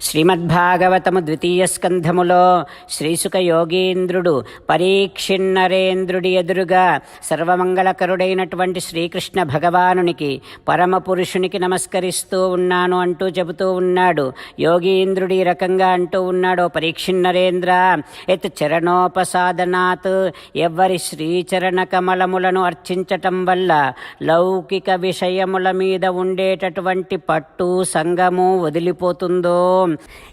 శ్రీమద్భాగవతము ద్వితీయ స్కంధములో శ్రీసుక యోగీంద్రుడు పరీక్షిన్నరేంద్రుడి ఎదురుగా సర్వమంగళకరుడైనటువంటి శ్రీకృష్ణ భగవానునికి పరమ పురుషునికి నమస్కరిస్తూ ఉన్నాను అంటూ చెబుతూ ఉన్నాడు. యోగీంద్రుడి ఈ రకంగా అంటూ ఉన్నాడు పరీక్షిన్నరేంద్ర ఎత్ చరణోపసాదనాత్ ఎవ్వరి శ్రీచరణ కమలములను అర్చించటం వల్ల లౌకిక విషయముల మీద ఉండేటటువంటి పట్టు సంగము వదిలిపోతుందో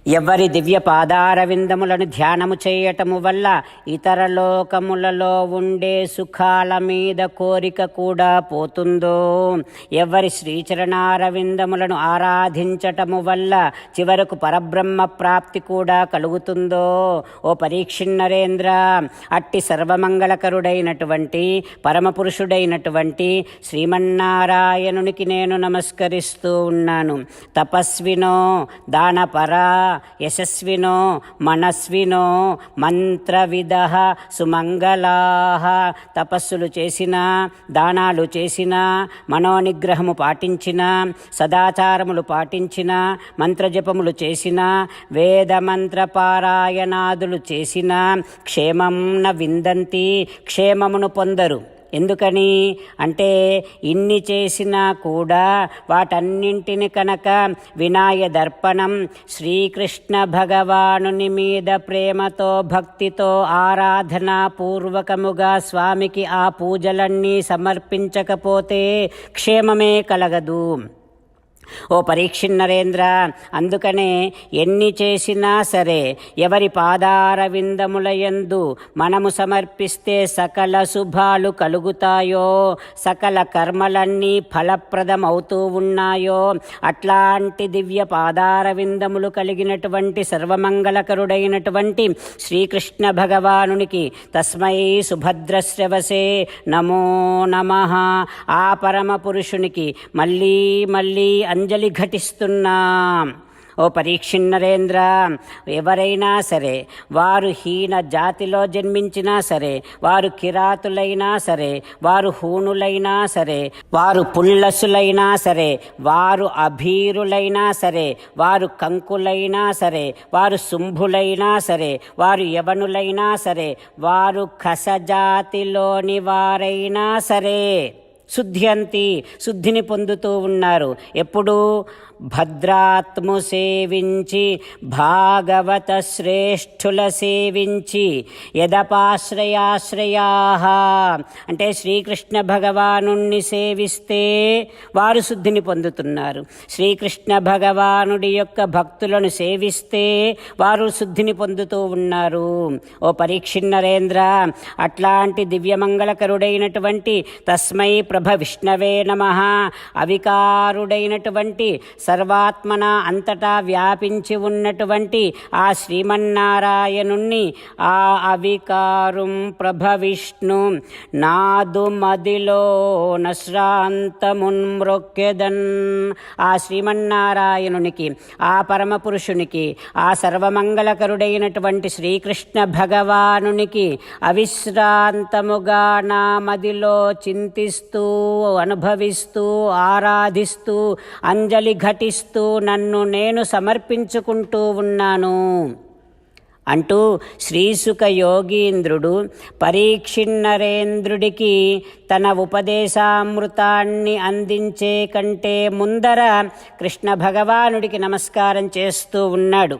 ఎవరి దివ్య పాదారవిందములను ధ్యానము చేయటము వల్ల ఇతర లోకములలో ఉండే సుఖాల మీద కోరిక కూడా పోతుందో? ఎవరి శ్రీచరణారవిందములను ఆరాధించటము వల్ల చివరకు పరబ్రహ్మ ప్రాప్తి కూడా కలుగుతుందో? ఓ పరీక్షిన్నరేంద్ర అట్టి సర్వమంగళకరుడైనటువంటి పరమపురుషుడైనటువంటి శ్రీమన్నారాయణునికి నేను నమస్కరిస్తూ ఉన్నాను. తపస్వినో దాన పరా యశస్వినో మనస్వినో మంత్రవిద సుమంగళా తపస్సులు చేసిన దానాలు చేసిన మనోనిగ్రహము పాటించిన సదాచారములు పాటించిన మంత్రజపములు చేసిన వేదమంత్ర పారాయణాదులు చేసిన క్షేమం విందంతి క్షేమమును పొందరు. ఎందుకని? అంటే ఇన్ని చేసినా కూడా వాటన్నింటిని కనుక వినాయ దర్పణం శ్రీకృష్ణ భగవానుని మీద ప్రేమతో భక్తితో ఆరాధనాపూర్వకముగా స్వామికి ఆ పూజలన్నీ సమర్పించకపోతే క్షేమమే కలగదు. ఓ పరీక్ష నరేంద్ర అందుకనే ఎన్ని చేసినా సరే ఎవరి పాదార విందములయందు మనము సమర్పిస్తే సకల శుభాలు కలుగుతాయో సకల కర్మలన్నీ ఫలప్రదమవుతూ ఉన్నాయో అట్లాంటి దివ్య పాదార విందములు కలిగినటువంటి సర్వమంగళకరుడైనటువంటి శ్రీకృష్ణ భగవానునికి తస్మై సుభద్రశ్రవసే నమో నమ. ఆ పరమ పురుషునికి మళ్ళీ మళ్ళీ అంజలి ఘటిస్తున్నాం. ఓ పరీక్షిన్నరేంద్ర ఎవరైనా సరే వారు హీన జాతిలో జన్మించినా సరే వారు కిరాతులైనా సరే వారు హూణులైనా సరే వారు పుల్లసులైనా సరే వారు అభీరులైనా సరే వారు కంకులైనా సరే వారు శుంభులైనా సరే వారు యవనులైనా సరే వారు కసజాతిలోని వారైనా సరే. శుద్ధ్యంతి శుద్ధిని పొందుతూ ఉన్నారు. ఎప్పుడు భద్రాత్ము సేవించి భాగవత శ్రేష్ఠుల సేవించి యదపాశ్రయాశ్రయా అంటే శ్రీకృష్ణ భగవానుణ్ణి సేవిస్తే వారు శుద్ధిని పొందుతున్నారు. శ్రీకృష్ణ భగవానుడి యొక్క భక్తులను సేవిస్తే వారు శుద్ధిని పొందుతూ ఉన్నారు. ఓ పరీక్షిన్నరేంద్ర అట్లాంటి దివ్యమంగళకరుడైనటువంటి తస్మై ప్ర ప్రభ విష్ణవే నమ అవికారుడైనటువంటి సర్వాత్మన అంతటా వ్యాపించి ఉన్నటువంటి ఆ శ్రీమన్నారాయణుణ్ణి ఆ అవికారుం ప్రభ విష్ణు నాదు మదిలో నశ్రాంతమున్మృక్యదన్ ఆ శ్రీమన్నారాయణునికి ఆ పరమ పురుషునికి ఆ సర్వమంగళకరుడైనటువంటి శ్రీకృష్ణ భగవానునికి అవిశ్రాంతముగా నా మదిలో చింతిస్తూ అనుభవిస్తూ ఆరాధిస్తూ అంజలి ఘటిస్తూ నన్ను నేను సమర్పించుకుంటూ ఉన్నాను. అంటూ శ్రీసుక యోగీంద్రుడు పరీక్షిన్నరేంద్రుడికి తన ఉపదేశామృతాన్ని అందించే కంటే ముందర కృష్ణ భగవానుడికి నమస్కారం చేస్తూ ఉన్నాడు.